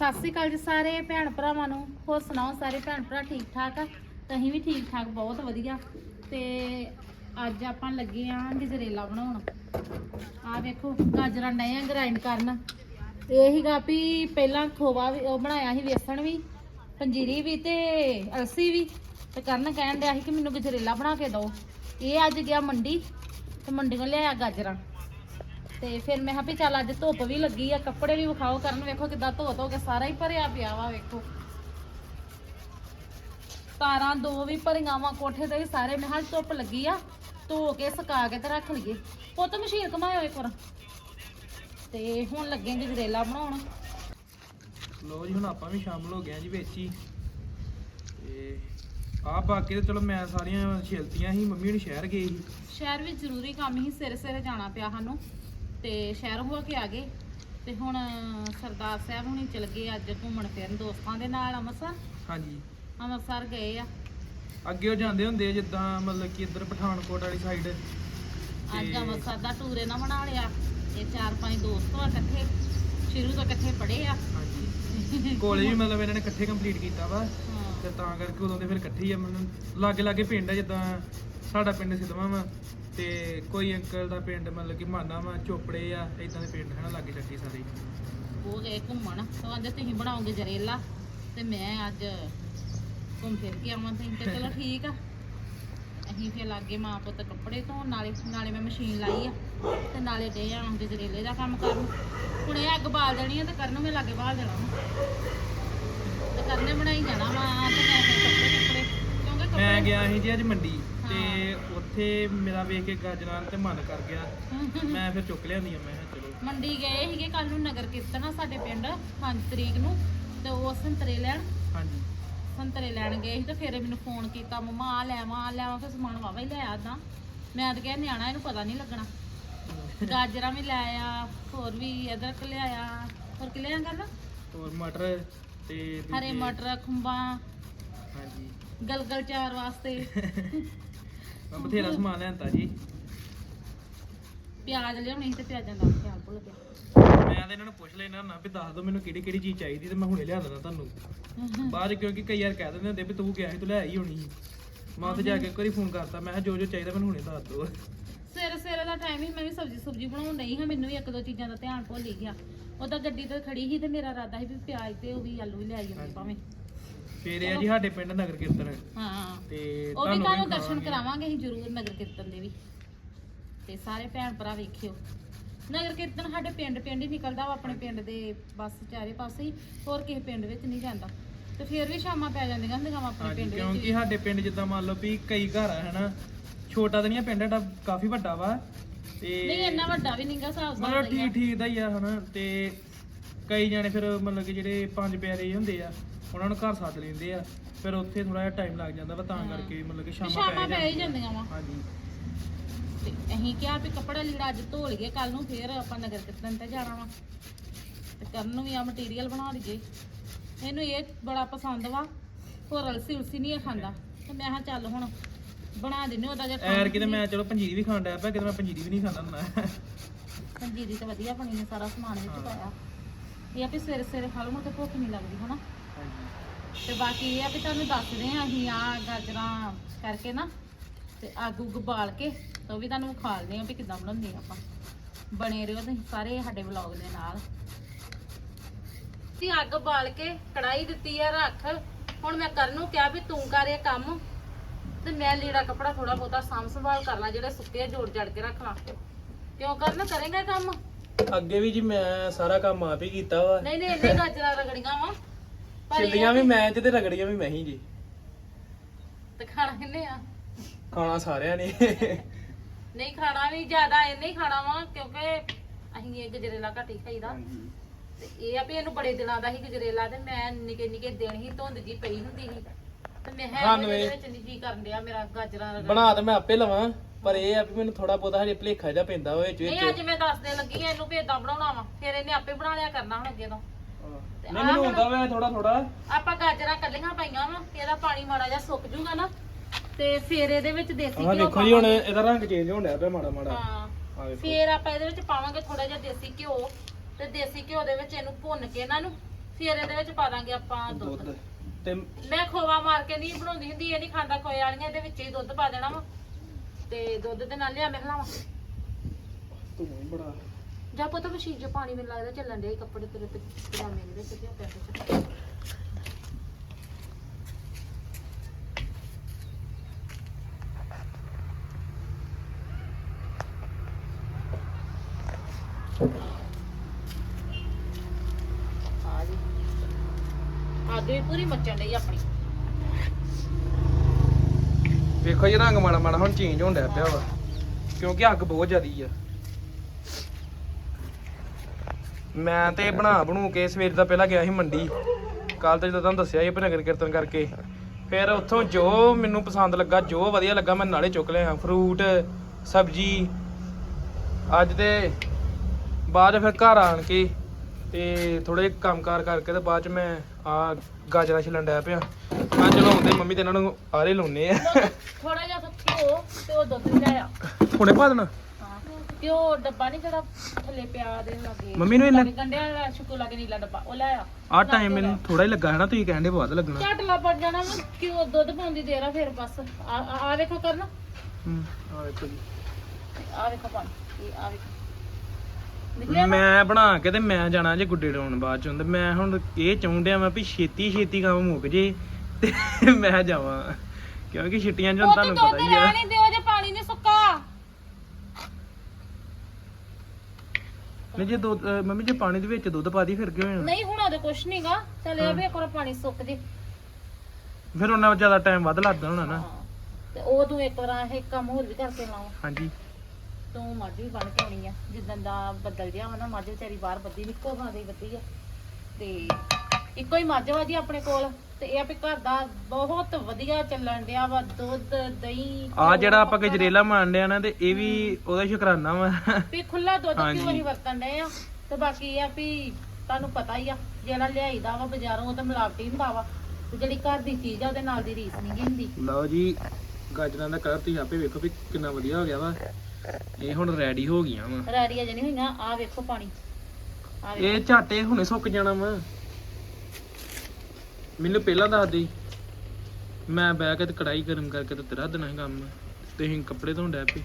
ਸਤਿ ਸ੍ਰੀ ਅਕਾਲ ਜੀ ਸਾਰੇ ਭੈਣ ਭਰਾਵਾਂ ਨੂੰ। ਹੋਰ ਸੁਣਾਓ ਸਾਰੇ ਭੈਣ ਭਰਾ, ਠੀਕ ਠਾਕ ਆ? ਅਸੀਂ ਵੀ ਠੀਕ ਠਾਕ, ਬਹੁਤ ਵਧੀਆ। ਤੇ ਅੱਜ ਆਪਾਂ ਲੱਗੇ ਆਂ ਗਜਰੇਲਾ ਬਣਾਉਣ। ਆਹ ਵੇਖੋ, ਗਾਜਰਾਂ ਡਏ ਆ ਗ੍ਰਾਈਂਡ ਕਰਨ। ਇਹ ਹੀਗਾ ਵੀ ਪਹਿਲਾਂ ਖੋਵਾ ਵੀ, ਉਹ ਬਣਾਇਆ ਸੀ ਵੇਸਣ ਵੀ, ਪੰਜੀਰੀ ਵੀ ਤੇ ਅਲਸੀ ਵੀ। ਤੇ ਕਰਨ ਕਹਿਣ ਡਿਆ ਸੀ ਕਿ ਮੈਨੂੰ ਗਜਰੇਲਾ ਬਣਾ ਕੇ ਦਿਓ। ਇਹ ਅੱਜ ਗਿਆ ਮੰਡੀ, ਤੇ ਮੰਡੀੋਂ ਲਿਆਇਆ ਗਾਜਰਾਂ। ਤੇ ਫਿਰ ਮੈਂ ਕਿਹਾ ਵੀ ਚੱਲ ਅੱਜ ਧੁੱਪ ਵੀ ਲੱਗੀ ਆ ਕੱਪੜੇ ਵੀ ਵਿਖਾਓ ਕਰਨ ਵੇਖੋ ਕਿਦਾਂ ਧੋ ਧੋ ਕੇ ਸਾਰਾ ਹੀ ਭਰਿਆ ਪਿਆ ਵਾ ਵੇਖੋ। ਤਾਰਾਂ ਦੋ ਵੀ ਭਰੀਆਂ ਵਾ ਕੋਠੇ ਤੇ ਵੀ ਸਾਰੇ ਮੈਂ ਕਿਹਾ ਧੁੱਪ ਲੱਗੀ ਆ ਧੋ ਕੇ ਸੁਕਾ ਕੇ ਤੇ ਰੱਖ ਲਈਏ। ਪੁੱਤ ਮਸ਼ੀਨ ਘਮਾਇਓ ਇੱਕ ਵਾਰ। ਤੇ ਹੁਣ ਲੱਗੇ ਗਜਰੇਲਾ ਬਣਾਉਣ। ਲੋ ਜੀ ਹੁਣ ਆਪਾਂ ਵੀ ਸ਼ਾਮਲ ਹੋ ਗਏ ਆ ਜੀ ਵਿੱਚ। ਹੀ ਤੇ ਆਹ ਬਾਕੀ ਤੇ ਚਲੋ ਮੈਂ ਸਾਰੀਆਂ ਛਿਲਤੀਆਂ ਸੀ ਮੰਮੀ ਹੁਣ ਸ਼ਹਿਰ ਗਏ ਸੀ। ਸ਼ਹਿਰ ਵਿੱਚ ਜ਼ਰੂਰੀ ਕੰਮ ਹੀ ਸਿਰ ਸਿਰ ਜਾਣਾ ਪਿਆ ਸਾਨੂੰ। ਤੇ ਸ਼ਹਿਰ ਹੋ ਕੇ ਆ ਗਏ। ਤੇ ਹੁਣ ਸਰਦਾਰ ਸਾਹਿਬ ਹੁਣੀ ਚਲ ਗਏ ਅੱਜ ਘੁੰਮਣ ਫਿਰਨ ਦੋਸਤਾਂ ਦੇ ਨਾਲ ਅੰਮ੍ਰਿਤਸਰ। ਹਾਂਜੀ। ਅੰਮ੍ਰਿਤਸਰ ਗਏ ਆ। ਅੱਗੇ ਉਹ ਜਾਂਦੇ ਹੁੰਦੇ ਆ ਜਿੱਦਾਂ ਮਤਲਬ ਕਿ ਇੱਧਰ ਪਠਾਨਕੋਟ ਵਾਲੀ ਸਾਈਡ ਅੱਜ ਅੰਮ੍ਰਿਤਸਰ ਦਾ ਟੂਰ ਇਹਨਾਂ ਬਣਾ ਲਿਆ। ਇਹ ਚਾਰ ਪੰਜ ਦੋਸਤ ਆ ਇਕੱਠੇ। ਸ਼ੁਰੂ ਤੋਂ ਇਕੱਠੇ ਪੜ੍ਹੇ ਆ। ਹਾਂਜੀ। ਕਾਲਜ ਵੀ ਮਤਲਬ ਇਹਨਾਂ ਨੇ ਇਕੱਠੇ ਕੰਪਲੀਟ ਕੀਤਾ ਵਾ। ਤੇ ਤਾਂ ਕਰਕੇ ਉਦੋਂ ਦੇ ਫਿਰ ਇਕੱਠੇ ਹੀ ਆ ਮਤਲਬ ਲਾਗੇ ਲਾਗੇ ਪਿੰਡ ਆ ਜਿੱਦਾਂ ਸਾਡਾ ਪਿੰਡ ਸਿੱਧਵਾਂ ਵਾ ਤੇ ਕੋਈ ਅੰਕਲ ਦਾ ਪਿੰਡ ਮਤਲਬ ਕਿ ਮਾਨਾ ਵਾ, ਚੋਪੜੇ ਆ ਇਦਾਂ ਦੇ ਪਿੰਡ ਹਨਾ ਲਾਗੇ ਛੱਡੀ ਸਾਰੇ। ਉਹ ਗਏ ਘੁੰਮਣ। ਤਾਂ ਅੱਜ ਤੁਸੀਂ ਬਣਾਓਗੇ ਜਰੇਲਾ ਤੇ ਮੈਂ ਅੱਜ ਘੁੰਮ ਫਿਰ ਕੇ ਆਵਾਂ ਤੁਸੀਂ ਤੇ ਚਲੋ ਠੀਕ ਆ। ਅਸੀਂ ਫਿਰ ਲਾਗੇ ਮਾਂ ਪੁੱਤ ਕੱਪੜੇ ਧੋਣ, ਨਾਲੇ ਨਾਲੇ ਮੈਂ ਮਸ਼ੀਨ ਲਾਈ ਆ ਤੇ ਨਾਲੇ ਡੇ ਆ ਜਰੇਲੇ ਦਾ ਕੰਮ ਕਰਨ। ਹੁਣ ਅੱਗ ਬਾਲ ਦੇਣੀ ਆ ਤੇ ਕਰਨ ਮੈਂ ਲਾਗੇ ਬਾਲ ਦੇਣਾ ਵਾ। ਤੇ ਕਰਨੇ ਬਣਾਈ ਜਾਣਾ ਵਾ ਤੇ ਮੈਂ ਫਿਰ ਕੱਪੜੇ ਕੱਪੜੇ ਕਿਉਂਕਿ ਮੈਂ ਕੱਪੜੇ ਗਿਆ ਸੀ ਜੀ ਅੱਜ ਮੰਡੀ ਤੇ ਉੱਥੇ ਮੇਰਾ ਵੇਖ ਕੇ ਗਾਜਰਾਂ ਤੇ ਮਨ ਕਰ ਗਿਆ। ਮੈਂ ਫਿਰ ਚੁੱਕ ਲਿਆਂਦੀਆਂ ਮੈਂ ਕਿਹਾ ਚਲੋ। ਮੰਡੀ ਗਏ ਸੀਗੇ ਕੱਲ ਨੂੰ ਨਗਰ ਕੀਰਤਨ ਆ ਸਾਡੇ ਪਿੰਡ 5 ਤਰੀਕ ਨੂੰ ਤੇ ਉਹ ਸੰਤਰੇ ਲੈਣ। ਹਾਂਜੀ। ਸੰਤਰੇ ਲੈਣ ਗਏ ਸੀ ਤੇ ਫਿਰ ਮੈਨੂੰ ਫੋਨ ਕੀਤਾ ਮਮਾ ਆ ਲੈਵਾਂ ਆ ਲੈਵਾਂ ਫਿਰ ਸਮਾਨ ਵਾਵਾ ਹੀ ਲੈ ਆਦਾ ਮੈਂ ਤਾਂ ਕਿਹਾ ਨਿਆਣਾ ਇਹਨੂੰ ਪਤਾ ਨਹੀਂ ਲੱਗਣਾ। ਗਾਜਰਾਂ ਵੀ ਲੈ ਆ ਹੋਰ ਵੀ ਅਦਰਕ ਲਿਆਇਆ ਹੋਰ ਕੀ ਲਿਆ ਕਰਨਾ? ਹੋਰ ਮਟਰ ਤੇ ਹਰੇ ਮਟਰ ਖੁੰਬਾਂ। ਹਾਂਜੀ। ਗਲਗਲ ਚਾਰ ਵਾਸਤੇ। ਮੈਂ ਬਥੇਰਾ ਸਮਾਨ ਲਿਆਂਤਾ ਜੀ। ਪਿਆਜ਼ ਲਿਆਉਣੇ ਸੀ ਤੇ ਪਿਆਜ਼ਾਂ ਦਾ ਖਿਆਲ ਭੁੱਲ ਗਿਆ। ਮੈਂ ਤਾਂ ਇਹਨਾਂ ਨੂੰ ਪੁੱਛ ਲੈਣਾ ਨਾ ਵੀ ਦੱਸ ਦਿਓ ਮੈਨੂੰ ਕਿਹੜੀ ਕਿਹੜੀ ਚੀਜ਼ ਚਾਹੀਦੀ ਤੇ ਮੈਂ ਹੁਣੇ ਲਿਆ ਦੇਣਾ ਤੁਹਾਨੂੰ। ਬਾਅਦ 'ਚ ਕਿਉਂਕਿ ਕਈ ਵਾਰ ਕਹਿ ਦਿੰਦੇ ਹੁੰਦੇ ਵੀ ਤੂੰ ਗਿਆ ਸੀ ਤੂੰ ਲੈ ਆਈ ਹੋਣੀ ਸੀ। ਮੈਂ ਉੱਥੇ ਜਾ ਕੇ ਇੱਕ ਵਾਰੀ ਫੋਨ ਕਰਤਾ ਮੈਂ ਕਿਹਾ ਜੋ ਜੋ ਚਾਹੀਦਾ ਮੈਨੂੰ ਹੁਣੇ ਦੱਸ ਦਿਓ। ਸਵੇਰੇ ਸਵੇਰੇ ਦਾ ਟਾਈਮ ਹੀ ਮੈਂ ਵੀ ਸਬਜ਼ੀ ਸੁਬਜੀ ਬਣਾਉਣ ਨਹੀਂ ਹਾਂ ਮੈਨੂੰ ਵੀ ਇੱਕ ਦੋ ਚੀਜ਼ਾਂ ਦਾ ਧਿਆਨ ਭੁੱਲ ਹੀ ਗਿਆ। ਉਹਦਾ ਗੱਡੀ ਤੇ ਖੜੀ ਸੀ ਤੇ ਮੇਰਾ ਇਰਾਦਾ ਸੀ ਵੀ ਪਿਆਜ਼ ਤੇ ਉਹ ਵੀ ਆਲੂ ਲੈ ਆਈਏ ਭਾਵੇਂ। ਫੇਰ ਇਹ ਆ ਜੀ ਸਾਡੇ ਪਿੰਡ ਨਗਰ ਕੀਰਤਨ। ਹਾਂ। ਤੇ ਉਹ ਵੀ ਤੁਹਾਨੂੰ ਦਰਸ਼ਨ ਕਰਾਵਾਂਗੇ। ਕਰਾਵਾਂਗੇ ਅਸੀਂ ਜ਼ਰੂਰ ਨਗਰ ਕੀਰਤਨ ਦੇ ਵੀ। ਤੇ ਸਾਰੇ ਭੈਣ ਭਰਾ ਵੇਖਿਓ। ਨਗਰ ਕੀਰਤਨ ਸਾਡੇ ਪਿੰਡ ਪਿੰਡ ਹੀ ਨਿਕਲਦਾ ਵਾ ਆਪਣੇ ਪਿੰਡ ਦੇ ਬਸ ਚਾਰੇ ਪਾਸੇ ਹੀ ਹੋਰ ਕਿਸੇ ਪਿੰਡ ਵਿੱਚ ਨਹੀਂ ਜਾਂਦਾ। ਤੇ ਫਿਰ ਵੀ ਸ਼ਾਮਾਂ ਪੈ ਜਾਂਦੀਆਂ ਹੁੰਦੀਆਂ ਵਾ ਆਪਣੇ ਹਾਂਜੀ ਪਿੰਡ ਵਿੱਚ। ਕਿਉਂਕਿ ਵੀ। ਸਾਡੇ ਪਿੰਡ ਜਿੱਦਾਂ ਮੰਨ ਲਓ ਵੀ ਕਈ ਘਰ ਆ ਹਨਾ? ਛੋਟਾ ਤਾਂ ਨਹੀਂ ਆ ਪਿੰਡ ਸਾਡਾ ਕਾਫੀ ਵੱਡਾ ਵਾ। ਤੇ ਨਹੀਂ ਇੰਨਾ ਵੱਡਾ ਵੀ ਨਹੀਂਗਾ ਹਿਸਾਬ ਮਤਲਬ ਸਾਬ ਠੀਕ ਠੀਕ ਦਾ ਹੀ ਆ ਹਨਾ ਤੇ ਕਈ ਜਾਣੇ ਫਿਰ ਮਤਲਬ ਕਿ ਜਿਹੜੇ ਪੰਜ ਪਿਆਰੇ ਹੁੰਦੇ ਆ ਉਹਨਾਂ ਨੂੰ ਘਰ ਸੱਦ ਲੈਂਦੇ ਆ। ਫਿਰ ਉੱਥੇ ਥੋੜਾ ਜਿਹਾ ਟਾਈਮ ਲੱਗ ਜਾਂਦਾ ਵਾ ਤਾਂ ਹਾਂ। ਕਰਕੇ ਮਤਲਬ ਕਿ ਸ਼ਾਮਾਂ ਸ਼ਾਮਾਂ ਪੈ ਹੀ ਜਾਂਦੀਆਂ। ਜਾਂਦੀਆਂ ਵਾ। ਹਾਂਜੀ। ਤੇ ਅਸੀਂ ਕਿਹਾ ਵੀ ਕੱਪੜਾ ਲੀੜਾ ਅੱਜ ਧੋ ਲਈਏ ਕੱਲ ਨੂੰ ਫੇਰ ਆਪਾਂ ਨਗਰ ਕੀਰਤਨ ਤੇ ਜਾਣਾ ਵਾ। ਤੇ ਕਰਨ ਨੂੰ ਵੀ ਆ ਮਟੀਰੀਅਲ ਬਣਾ ਲਈਏ ਇਹਨੂੰ ਇਹ ਬੜਾ ਪਸੰਦ ਵਾ ਹੋਰ ਅਲਸੀ ਉਲਸੀ ਨਹੀਂ ਇਹ ਖਾਂਦਾ। ਤੇ ਮੈਂ ਕਿਹਾ ਚੱਲ ਹੁਣ ਬਣਾ ਦਿੰਨੇ ਉਹਦਾ ਜਿਹਾ ਐਰ ਕਿਤੇ ਮੈਂ ਚਲੋ ਪੰਜੀਰੀ ਵੀ ਖਾਣ ਡਿਆ ਪਿਆ ਕਿਤੇ ਮੈਂ ਪੰਜੀਰੀ ਵੀ ਨਹੀਂ ਖਾਂਦਾ ਹੁੰਦਾ। ਪੰਜੀਰੀ ਤੇ ਵਧੀਆ ਬਣੀ ਨੇ ਸਾਰਾ ਸਮਾਨ ਵਿੱਚ। ਪਾਇਆ। ਇਹ ਆ ਵੀ ਸਵੇਰੇ ਸਵੇਰੇ ਖਾ ਲਓ ਭੁੱਖ ਨਹੀਂ ਲੱਗਦੀ ਹਨਾ? ਤੇ ਬਾਕੀ ਇਹ ਆ ਵੀ ਤੁਹਾਨੂੰ ਦੱਸਦੇ ਆ ਅਸੀਂ ਆ ਗਾਜਰਾਂ ਕਰਕੇ ਨਾ ਤੇ ਅੱਗ ਉੱਗ ਬਾਲ ਕੇ ਤੇ ਵੀ ਤੁਹਾਨੂੰ ਖਾਲਦੇ ਆ ਵੀ ਕਿੱਦਾਂ ਬਣਾਉਂਦੇ ਆ ਆਪਾਂ। ਬਣੇ ਰਹੋ ਤੁਸੀਂ ਸਾਰੇ ਸਾਡੇ ਵਲੌਗ ਦੇ ਨਾਲ। ਤੇ ਅੱਗ ਬਾਲ ਕੇ ਕੜਾਈ ਦਿੱਤੀ ਆ ਰੱਖ। ਹੁਣ ਮੈਂ ਕਰਨ ਨੂੰ ਕਿਹਾ ਵੀ ਤੂੰ ਕਰ ਇਹ ਕੰਮ। ਤੇ ਮੈਂ ਲੀੜਾ ਕਪੜਾ ਥੋੜਾ ਬਹੁਤਾ ਸਾਂਭ ਸੰਭਾਲ ਕਰਨਾ ਜਿਹੜੇ ਸੁੱਕੇ ਆ ਜੋੜ ਜੜ ਕੇ ਰੱਖ ਲਾਂ। ਕਿਉਂ ਕਰਨ? ਕਰੇਗਾ ਕੰਮ? ਅੱਗੇ ਵੀ ਜੀ ਮੈਂ ਸਾਰਾ ਕੰਮ ਆਪ ਹੀ ਕੀਤਾ ਵਾ। ਨਹੀਂ ਨਹੀਂ ਇੰਨੇ ਗਾਜਰਾਂ ਰਗੜੀਆਂ ਵਾ। ਛਿੱਲੀਆਂ ਵੀ ਮੈਂ ਤੇ ਤੇ ਰਗੜੀਆਂ ਵੀ ਮੈਂ ਹੀ ਜੀ। ਤੇ ਖਾਣਾ ਕਿੰਨੇ ਆ? ਖਾਣਾ ਸਾਰਿਆਂ ਨੇ। ਨਹੀਂ ਖਾਣਾ ਵੀ ਜ਼ਿਆਦਾ ਇਹ ਨਹੀਂ ਖਾਣਾ ਵਾ ਕਿਉਂਕਿ ਅਸੀਂ ਇਹ ਗਜਰੇਲਾ ਘੱਟ ਹੀ ਖਾਈਦਾ। ਤੇ ਇਹ ਆ ਵੀ ਇਹਨੂੰ ਬੜੇ ਦਿਨਾਂ ਦਾ ਹੀ ਗਜਰੇਲਾ ਤੇ ਮੈਂ ਨਿੱਕੇ ਨਿੱਕੇ ਦਿਨ ਹੀ ਧੁੰਦ ਜੀ ਪਈ ਹੁੰਦੀ ਸੀ। ਤੇ ਮੈਂ ਹੈ ਇਹ- ਵਿੱਚ ਨਹੀਂ ਜੀ ਕਰਨ ਡਿਆ ਮੇਰਾ ਗਾਜਰਾਂ ਦਾ ਬਣਾ ਤੇ ਮੈਂ ਆਪੇ ਲਵਾਂ ਪਰ ਇਹ ਆ ਵੀ ਮੈਨੂੰ ਥੋੜਾ ਬਹੁਤਾ ਹਜੇ ਭਲੇਖਾ ਜਿਹਾ ਪੈਂਦਾ ਵਾ ਵਿੱਚ ਨਹੀਂ ਅੱਜ ਮੈਂ ਦੱਸਦੇ ਲੱਗੀ ਆ ਇਹਨੂੰ ਵੀ ਏਦਾਂ ਬਣਾਉਣਾ ਵਾ ਫਿਰ ਇਹਨੇ ਆਪੇ ਬਣਾ ਲਿਆ ਕਰਨਾ ਹੁਣ ਅੱਗੇ ਤੋਂ। ਨਹੀਂ ਆਹ ਮੈਨੂੰ ਹੁੰਦਾ ਵਾ ਥੋੜਾ ਥੋੜਾ ਆਪਾਂ ਗਾਜਰਾਂ ਕੱਲੀਆਂ ਪਾਈਆਂ ਵਾ ਇਹਦਾ ਪਾਣੀ ਮਾੜਾ ਜਿਹਾ ਸੁੱਕ ਜੂਗਾ ਨਾ ਤੇ ਫਿਰ ਇਹਦੇ ਵਿੱਚ ਦੇਸੀ ਆਹ ਘਿਓ ਦੇਖੋ ਜੀ ਹੁਣ। ਇਹਦਾ ਰੰਗ ਚੇਂਜ ਹੋਣ ਡਿਆ ਪਿਆ ਮਾੜਾ ਮਾੜਾ। ਹਾਂ ਆ ਵੇਖੋ ਫਿਰ ਆਪਾਂ ਇਹਦੇ ਵਿੱਚ ਪਾਵਾਂਗੇ ਥੋੜਾ ਜਿਹਾ ਦੇਸੀ ਘਿਓ ਤੇ ਦੇਸੀ ਘਿਓ ਦੇ ਵਿੱਚ ਇਹਨੂੰ ਭੁੰਨ ਕੇ ਇਹਨਾਂ ਨੂੰ ਫਿਰ ਇਹਦੇ ਵਿੱਚ ਪਾ ਦਾਂਗੇ ਆਪਾਂ ਦੁੱਧ। ਦੁੱਧ। ਤੇ ਮੈਂ ਖੋਵਾ ਮਾਰ ਕੇ ਨਹੀਂ ਬਣਾਉਂਦੀ ਹੁੰਦੀ ਇਹ ਨਹੀਂ ਖਾਂਦਾ ਖੋਏ ਵਾਲੀਆਂ ਇਹਦੇ ਵਿੱਚ ਹੀ ਦੁੱਧ ਪਾ ਦੇਣਾ ਵਾ। ਤੇ ਦੁੱਧ ਦੇ ਨਾਲ ਲਿਆ ਮੈਂ ਖਲਾਵਾਂ। ਤੂੰ ਬੜਾ ਜਾਂ ਪਤਾ ਮਸ਼ੀਨ 'ਚ ਪਾਣੀ ਮੈਨੂੰ ਲੱਗਦਾ ਚੱਲਣ ਦੇ ਕੱਪੜੇ ਤੇਰੇ ਤੇ ਪਜਾਮੇ ਦੇ ਵਿੱਚ ਕਿਉਂ ਪੈਂਦੇ ਚ ਆ ਜੀ ਅੱਗ ਵੀ ਪੂਰੀ ਮੱਚਣ ਡਈ ਆਪਣੀ। ਵੇਖੋ ਜੀ, ਰੰਗ ਮਾੜਾ ਮਾੜਾ ਹੁਣ ਚੇਂਜ ਹੋਣ ਡਿਆ ਪਿਆ ਵਾ। ਕਿਉਂਕਿ ਅੱਗ ਬਹੁਤ ਜ਼ਿਆਦੀ ਆ। ਮੈਂ ਤੇ ਬਣਾ ਬਣੂ ਕੇ ਸਵੇਰ ਦਾ ਪਹਿਲਾਂ ਗਿਆ ਸੀ ਮੰਡੀ। ਕੱਲ ਤੇ ਜਦੋਂ ਤੁਹਾਨੂੰ ਦੱਸਿਆ ਸੀ ਨਗਰ ਕੀਰਤਨ ਕਰਕੇ। ਫਿਰ ਉੱਥੋਂ ਜੋ ਮੈਨੂੰ ਪਸੰਦ ਲੱਗਾ, ਜੋ ਵਧੀਆ ਲੱਗਾ, ਮੈਂ ਨਾਲੇ ਚੁੱਕ ਲਿਆ। ਫਰੂਟ ਸਬਜ਼ੀ। ਅੱਜ ਤੇ ਬਾਅਦ 'ਚ ਫਿਰ ਘਰ ਆਣ ਕੇ ਤੇ ਥੋੜੇ ਕੰਮ ਕਾਰ ਕਰਕੇ ਤੇ ਬਾਅਦ ਚ ਮੈਂ ਆ ਗਾਜਰਾਂ ਛਿਲਣ ਡਿਆ ਪਿਆ। ਮੈਂ ਚਲੋ ਹੁੰਦੇ ਮੰਮੀ ਤੇ ਇਹਨਾਂ ਨੂੰ ਆਰੇ ਲਾਉਨੇ ਆ। ਥੋੜਾ ਜਿਹਾ ਘਿਓ ਤੇ ਉਹ ਦੁੱਧ ਲਿਆਇਆ ਹੁਣੇ ਪਾ ਦੇਣਾ? ਉਹ ਡੱਬਾ ਨਹੀਂ ਜਿਹੜਾ ਥੱਲੇ ਪਿਆ ਦੇ ਲਾਗੇ ਮੰਮੀ ਨੂੰ ਇੰਨਾ- ਗੰਡਿਆਂ ਵਾਲਾ ਸ਼ੁਕੂ ਲਾਗੇ ਨੀਲਾ ਡੱਬਾ ਉਹ ਲਿਆਇਆ ਆ। ਟਾਈਮ ਮੈਨੂੰ ਥੋੜਾ ਹੀ ਲੱਗਾ ਹੈ ਨਾ ਤੁਸੀਂ ਕਹਿੰਦੇ ਬਹੁਤ ਲੱਗਣਾ। ਝਟ ਲਾ ਪੜ ਜਾਣਾ ਘਿਓ ਦੁੱਧ ਪਾਉਂਦੀ ਦੇਰ ਆ ਫਿਰ ਬਸ। ਆ ਆ- ਆ ਵੇਖੋ ਕਰਨਾ। ਹੂੰ। ਆ ਵੇਖੋ ਜੀ। ਆ ਵੇਖੋ ਪਾਣੀ ਇਹ ਆ ਵੇਖੋ? ਮੈਂ ਬਣਾ ਕੇ ਤੇ ਮੈਂ ਜਾਣਾ ਜੇ ਗੁੱਡੇ ਡਾਉਣ ਬਾਅਦ ਚੋਂ। ਤੇ ਮੈਂ ਹੁਣ ਇਹ ਚਾਹੁੰਦਿਆ ਮੈਂ ਵੀ ਛੇਤੀ ਛੇਤੀ ਕੰਮ ਮੁੱਕ ਜੇ ਤੇ ਮੈਂ ਜਾਵਾਂ। ਕਿਉਂਕਿ ਛੁੱਟੀਆਂ ਚ ਹੁਣ ਤੁਹਾਨੂੰ ਪਤਾ ਹੀ ਆ। ਦਿਓ ਜੇ ਪਾਣੀ ਸੁੱਕਾ। ਨਹੀਂ ਜੇ ਦੁੱਧ ਅਹ ਮੰਮੀ ਜੇ ਪਾਣੀ ਦੇ ਵਿੱਚ ਦੁੱਧ ਪਾ ਦੀ ਫਿਰ ਕੀ ਹੋ ਜਾਣਾ ਨਹੀਂ ਹੁਣ ਉਹਦੇ ਕੁਛ ਨਹੀਂਗਾ ਚੱਲ ਇਹ ਵੀ ਇੱਕ ਵਾਰ ਪਾਣੀ ਸੁੱਕ ਜੇ। ਫਿਰ ਉਹਨਾਂ ਜ਼ਿਆਦਾ ਟਾਈਮ ਵੱਧ ਲੱਗਦਾ ਹੋਣਾ ਨਾ। ਤੇ ਉਹ ਤੂੰ ਇੱਕ ਵਾਰ ਇਹ ਕੰਮ ਹੋਰ ਵੀ ਕਰਕੇ ਲਾਓ। ਹਾਂਜੀ। ਤੂੰ ਮੱਝ ਵੀ ਬਣ ਕੇ ਆਉਣੀ ਆ। ਜਿੱਦਾਂ ਦਾ ਬੱਦਲ ਜਿਹਾ ਵਾ ਨਾ ਮੱਝ ਵਿਚਾਰੀ ਬਾਹਰ ਬੱਦੀ ਨਿੱਕੋ ਥਾਂ ਦੀ ਬੱਦੀ ਆ। ਤੇ ਇੱਕੋ ਹੀ ਮੱਝ ਵਾ ਜੀ ਆਪਣੇ ਕੋਲ। ਤੇ ਇਹ ਆ ਵੀ ਘਰ ਦਾ ਬਹੁਤ ਵਧੀਆ ਚੱਲਣ ਡਿਆ ਵਾ ਦੁੱਧ ਦਹੀਂ ਆ ਜਿਹੜਾ ਆਪਾਂ ਗਜਰੇਲਾ ਮਾਰਨ ਆ ਨਾ ਤੇ ਇਹ ਵੀ ਉਹਦਾ ਸ਼ੁਕਰਾਨਾ ਵਾ। ਵੀ ਖੁੱਲਾ ਦੁੱਧ। ਕਿਉਂ ਨਹੀਂ ਵਰਤਣ ਡਏ ਆ? ਤੇ ਬਾਕੀ ਇਹ ਆ ਵੀ ਤੁਹਾਨੂੰ ਪਤਾ ਹੀ ਆ ਜਿਹੜਾ ਲਿਆਈਦਾ ਵਾ ਬਾਜ਼ਾਰੋਂ ਉਹ ਤਾਂ ਮਿਲਾਵਟੀ ਹੁੰਦਾ ਵਾ। ਤੇ ਜਿਹੜੀ ਘਰ ਦੀ ਚੀਜ਼ ਆ ਉਹਦੇ ਨਾਲ ਦੀ ਰੀਸ ਨਹੀਂ ਹੁੰਦੀ। ਲਓ ਜੀ ਗਾਜਰਾਂ ਦਾ ਕਲਰ ਤੁਸੀਂ ਆਪੇ ਵੇਖੋ ਵੀ ਕਿੰਨਾ ਵਧੀਆ ਹੋ ਗਿਆ ਵਾ। ਇਹ ਹੁਣ ਰੈਡੀ ਹੋ ਗਈਆਂ ਵਾ। ਰਾਰੀਆਂ ਜਣੀ ਹੋਈਆਂ ਆ ਵੇਖੋ ਪਾਣੀ। ਆ ਵੇਖੋ। ਇਹ ਝਾਟੇ ਹੁਣੇ ਸੁੱਕ ਜਾਣਾ ਵਾ। ਮੈਨੂੰ ਪਹਿਲਾਂ ਦੱਸ ਦੇ। ਮੈਂ ਬਹਿ ਕੇ ਤੇ ਕੜਾਈ ਗਰਮ ਕਰਕੇ ਤੇ ਤੇਰਾ ਦੇਣਾ ਸੀ ਕੰਮ। ਤੁਸੀਂ ਕੱਪੜੇ ਧੋਣ ਡੈ ਪਏ।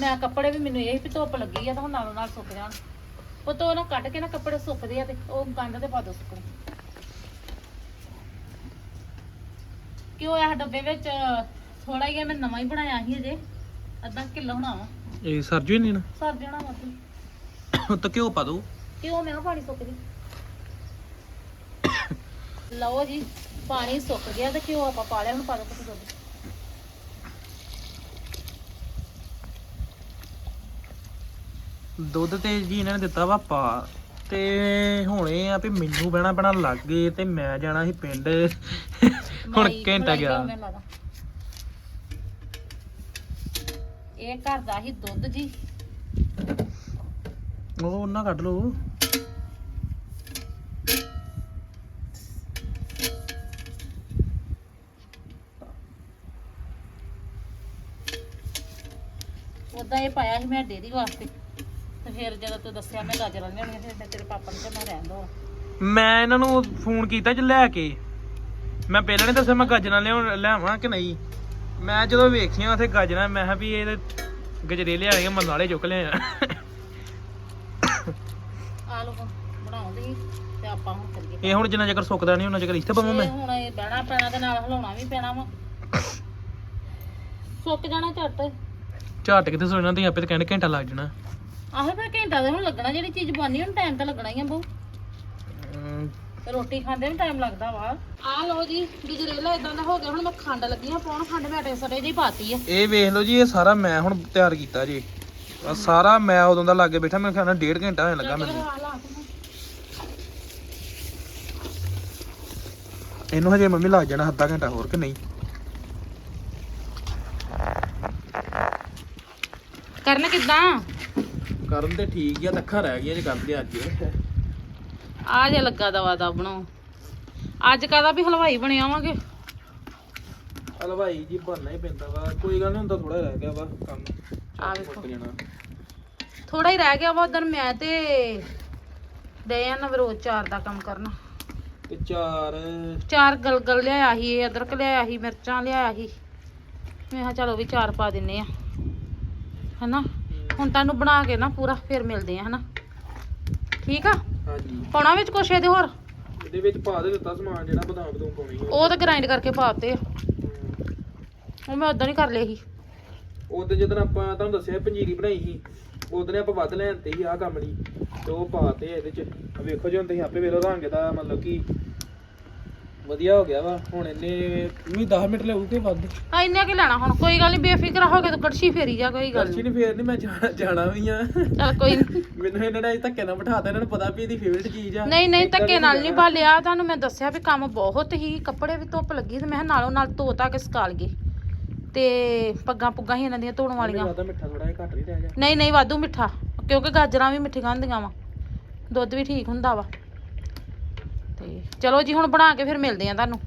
ਮੈਂ ਕੱਪੜੇ ਵੀ ਮੈਨੂੰ ਇਹ ਵੀ ਧੁੱਪ ਲੱਗੀ ਆ ਤਾਂ ਹੁਣ ਨਾਲੋਂ ਨਾਲ ਸੁੱਕ ਜਾਣ। ਉਹ ਤੋਂ ਨਾ ਕੱਢ ਕੇ ਨਾ ਕੱਪੜੇ ਸੁੱਕਦੇ ਆ ਤੇ ਉਹ ਗੰਢ ਤੇ ਪਾ ਦੋ ਸੁੱਕਣੇ। ਕਿਉਂ ਇਹ ਡੱਬੇ ਵਿੱਚ? ਥੋੜਾ ਹੀ ਆ, ਮੈਂ ਨਵਾਂ ਹੀ ਬਣਾਇਆ ਸੀ ਅਜੇ। ਅੱਧਾ ਕਿਲੋ ਹੋਣਾ ਵਾ। ਇਹ ਸਰਜੂ ਹੀ ਨਹੀਂ ਨਾ? ਸਰ ਜਾਣਾ ਵਾ ਤੇ ਘਿਓ ਪਾ ਦੋ। ਕਿਉਂ ਮੈਂ ਕਿਹਾ ਪਾਣੀ ਸੁੱਕ ਜੀ। ਲਓ ਜੀ ਪਾਣੀ ਸੁੱਕ ਗਿਆ ਤੇ ਕਿਉਂ ਆਪਾਂ ਪਾ ਲਿਆ ਹੁਣ ਪਾ ਦੋ ਕੁਝ ਦੁੱਧ। ਦੁੱਧ ਤੇ ਜੀ ਇਹਨਾਂ ਨੇ ਦਿੱਤਾ ਵਾ ਪਾ। ਤੇ ਹੁਣ ਇਹ ਆ ਵੀ ਮੈਨੂੰ ਬਹਿਣਾ ਬਣਾ ਲੱਗ ਗਏ ਤੇ ਮੈਂ ਜਾਣਾ ਸੀ ਪਿੰਡ। ਹੁਣ ਘੰਟਾ ਗਿਆ। ਘਿਓ। ਇਹ ਘਰ ਦਾ ਹੀ ਦੁੱਧ ਜੀ। ਉਹ ਉਹਨਾਂ ਕੱਢ ਲਓ। ਉਦਾਂ ਇਹ ਪਾਇਆ ਸੀ ਮੈਂ ਡੇਰੀ ਵਾਸਤੇ। ਤੇ ਫਿਰ ਜਦੋਂ ਤੂੰ ਦੱਸਿਆ ਮੈਂ ਗਾਜਰਾਂ ਲਿਆਉਣੀਆਂ ਫਿਰ ਮੈਂ ਤੇਰੇ ਪਾਪਾ ਨੂੰ ਕਿਹਾ ਮੈਂ ਰਹਿਣ ਦੋ। ਮੈਂ ਇਹਨਾਂ ਨੂੰ ਫੋਨ ਕੀਤਾ ਜ ਲੈ ਕੇ। ਮੈਂ ਪਹਿਲਾਂ ਨਹੀਂ ਦੱਸਿਆ ਮੈਂ ਗਾਜਰਾਂ ਲਿਆਉਣ ਲਿਆਵਾਂ ਕਿ ਨਹੀਂ। ਮੈਂ ਜਦੋਂ ਵੇਖੀਆਂ ਉੱਥੇ ਗਾਜਰਾਂ ਮੈਂ ਕਿਹਾ ਵੀ ਇਹ ਗਜਰੇ ਲਿਆਣਗੇ ਮੈਂ ਨਾਲੇ ਚੁੱਕ ਲਿਆ ਆ। ਲੋ ਬਣਾਉਂਦੇ ਸੀ ਤੇ ਆਪਾਂ ਹੁਣ ਕਰੀਏ। ਇਹ ਹੁਣ ਜਿੰਨਾ ਚਿਰ ਸੁੱਕਦਾ ਨਹੀਂ ਉਹਨਾਂ ਚਿਰ ਇੱਥੇ ਪਾਵਾਂ ਇਹ ਮੈਂ ਹੁਣ ਇਹ ਬਹਿਣਾ ਪੈਣਾ ਤੇ ਨਾਲ ਹਿਲਾਉਣਾ ਵੀ ਪੈਣਾ ਵਾ। ਸੁੱਕ ਜਾਣਾ ਝੱਟ। ਝਾਟ ਕਿਤੇ ਸੋਣਾ ਤੇ ਆਪੇ ਤਾਂ ਕਹਿੰਦੇ ਘੰਟਾ ਲੱਗ ਜਾਣਾ। ਆਹੋ ਫਿਰ ਘੰਟਾ ਤਾਂ ਹੁਣ ਲੱਗਣਾ ਜਿਹੜੀ ਚੀਜ਼ ਬਣਨੀ ਉਹਨੂੰ ਟਾਈਮ ਤਾਂ ਲੱਗਣਾ ਹੀ ਆ ਬਹੁ। ਰੋਟੀ ਖਾਂਦੇ ਨੂੰ ਟਾਈਮ ਲੱਗਦਾ ਵਾ। ਆ ਲਓ ਜੀ ਗਜਰੇਲਾ ਇਦਾਂ ਦਾ ਹੋ ਗਿਆ ਹੁਣ ਮੈਂ ਖੰਡ ਲੱਗੀ ਆ ਪਾਉਣ ਖੰਡ ਮੈਂ ਅਟੇ ਸੜੇ ਜਿਹੀ ਪਾਤੀ ਆ। ਇਹ ਵੇਖ ਲਓ ਜੀ ਇਹ ਸਾਰਾ ਮੈਂ ਹੁਣ ਤਿਆਰ ਕੀਤਾ ਜੀ। ਆਹ ਸਾਰਾ ਮੈਂ ਉਦੋਂ ਦਾ ਲਾਗੇ ਬੈਠਾ ਮੈਨੂੰ ਖਿਆਲ ਨਾਲ ਡੇਢ ਘੰਟਾ ਹੋਣ ਲੱਗਾ ਮੈਨੂੰ। ਆ ਲਾ ਤੂੰ। ਇਹਨੂੰ ਹਜੇ ਮੰਮੀ ਲੱਗ ਜਾਣਾ ਅੱਧਾ ਘੰਟਾ ਹੋਰ ਕਿ ਨਹੀਂ? ਕਰਨ ਕਿੱਦਾਂ? ਕਰਨ ਤੇ ਠੀਕ ਹੀ ਆ ਅੱਖਾਂ ਰਹਿ ਗਈਆਂ ਜੇ ਕਰਦੇ ਅੱਜ। ਆ ਜੇ ਲੱਗਾ ਦਵਾ ਦਾ ਬਣਾਓ। ਅੱਜ ਕਾਦਾ ਵੀ ਹਲਵਾਈ ਬਣੇ ਆਵਾਂਗੇ? ਹਲਵਾਈ ਜੀ ਬਣਨਾ ਹੀ ਪੈਂਦਾ ਵਾ। ਕੋਈ ਗੱਲ ਨਹੀਂ ਹੁੰਦਾ ਥੋੜਾ ਰਹਿ ਗਿਆ ਵਾ ਕੰਮ। ਆ ਵੇਖੋ। ਜਾਣਾ ਥੋੜਾ ਹੀ ਰਹਿ ਗਿਆ ਵਾ ਉਦੋਂ ਮੈਂ ਤੇ ਦੇ ਆ ਨਵਰੋਜ ਚਾਰ ਦਾ ਕੰਮ ਕਰਨਾ। ਤੇ ਚਾਰ ਚਾਰ ਗਲਗਲ ਲਿਆਇਆ ਸੀ ਇਹ ਅਦਰਕ ਲਿਆਇਆ ਸੀ ਮਿਰਚਾਂ ਲਿਆਇਆ ਸੀ। ਮੈਂ ਕਿਹਾ ਚਲੋ ਵੀ ਚਾਰ ਪਾ ਦਿੰਨੇ ਆ। ਹਨਾ? ਹੁਣ ਤੁਹਾਨੂੰ ਬਣਾ ਕੇ ਨਾ ਪੂਰਾ ਫਿਰ ਮਿਲਦੇ ਆ ਹਨਾ? ਠੀਕ ਆ? ਹਾਂਜੀ। ਪਾਉਣਾ ਵਿੱਚ ਕੁਛ ਇਹਦੇ ਹੋਰ? ਇਹਦੇ ਵਿੱਚ ਪਾ ਦੇ ਦਿੱਤਾ ਸਮਾਨ ਜਿਹੜਾ ਬਦਾਮ ਬਦੂਮ ਪਾਉਣੀ ਸੀ ਉਹ ਤਾਂ ਗ੍ਰਾਈਂਡ ਕਰਕੇ ਪਾਤੇ ਆ। ਉਹ ਮੈਂ ਉਦਾਂ ਹੀ ਕਰ ਲਏ ਸੀ। ਉਹਦੇ ਜਦੋਂ ਆਪਾਂ ਤੁਹਾਨੂੰ ਦੱਸਿਆ ਪੰਜੀਰੀ ਬਣਾਈ ਸੀ ਉਹਦੇ ਆਪਾਂ ਵੱਧ ਲੈਣ ਤੇ ਸੀ ਆਹ ਕੰਮ ਲਈ ਤੇ ਉਹ ਪਾਤੇ ਇਹਦੇ ਚ। ਆਹ ਵੇਖੋ ਜੀ ਹੁਣ ਤੁਸੀਂ ਆਪੇ ਵੇਖੋ ਰੰਗ ਦਾ ਮਤਲਬ ਕਿ ਵਧੀਆ ਹੋ ਗਿਆ ਵਾ ਹੁਣ ਇਹਨੇ ਵੀ 10 ਮਿੰਟ ਲੱਗੂਗੇ ਵੱਧ? ਆ ਇੰਨੇ ਕੀ ਲੈਣਾ ਹੁਣ ਕੋਈ ਗੱਲ ਨਹੀਂ ਬੇਫਿਕਰ ਹੋ ਕੇ ਤੂੰ ਕੜਛੀ ਫੇਰੀ ਜਾ ਕੋਈ ਗੱਲ ਨਹੀਂ ਨਹੀਂ ਫੇਰ ਨਹੀਂ ਮੈਂ ਜਾਣਾ ਵੀ ਆ। ਚਲ ਕੋਈ ਨੀ। ਮੈਨੂੰ ਇਹਨਾਂ ਨੇ ਅਜੇ ਧੱਕੇ ਨਾਲ ਬਿਠਾਤਾ ਇਹਨਾਂ ਨੂੰ ਪਤਾ ਵੀ ਇਹਦੀ ਫੇਵਰਿਟ ਚੀਜ਼ ਆ। ਨਹੀਂ ਨਹੀਂ ਧੱਕੇ ਨਾਲ ਨਹੀਂ। ਭਾਲਿਆ ਤੁਹਾਨੂੰ ਮੈਂ ਦੱਸਿਆ ਵੀ ਕੰਮ ਬਹੁਤ ਹੀ ਕੱਪੜੇ ਵੀ ਧੁੱਪ ਲੱਗੀ ਤੇ ਮੈਂ ਕਿਹਾ ਨਾਲੋਂ ਨਾਲ ਧੋ ਧਾ ਕੇ ਸੁਕਾ ਲਈਏ। ਤੇ ਪੱਗਾਂ ਪੁੱਗਾਂ ਹੀ ਇਹਨਾਂ ਦੀਆਂ ਧੋਣ ਵਾਲੀਆਂ। ਲੱਗਦਾ ਮਿੱਠਾ ਥੋੜਾ ਜਿਹਾ ਘੱਟ ਨਹੀਂ ਰਹਿ ਗਿਆ। ਨਹੀਂ ਨਹੀਂ ਵਾਧੂ ਮਿੱਠਾ ਕਿਉਂਕਿ ਗਾਜਰਾਂ ਵੀ ਮਿੱਠੀਆਂ ਹੁੰਦੀਆਂ ਵਾ। ਦੁੱਧ ਵੀ ਠੀਕ ਹੁੰਦਾ ਵਾ। ਤੇ ਚਲੋ ਜੀ ਹੁਣ ਬਣਾ ਕੇ ਫਿਰ ਮਿਲਦੇ ਆ ਤੁਹਾਨੂੰ।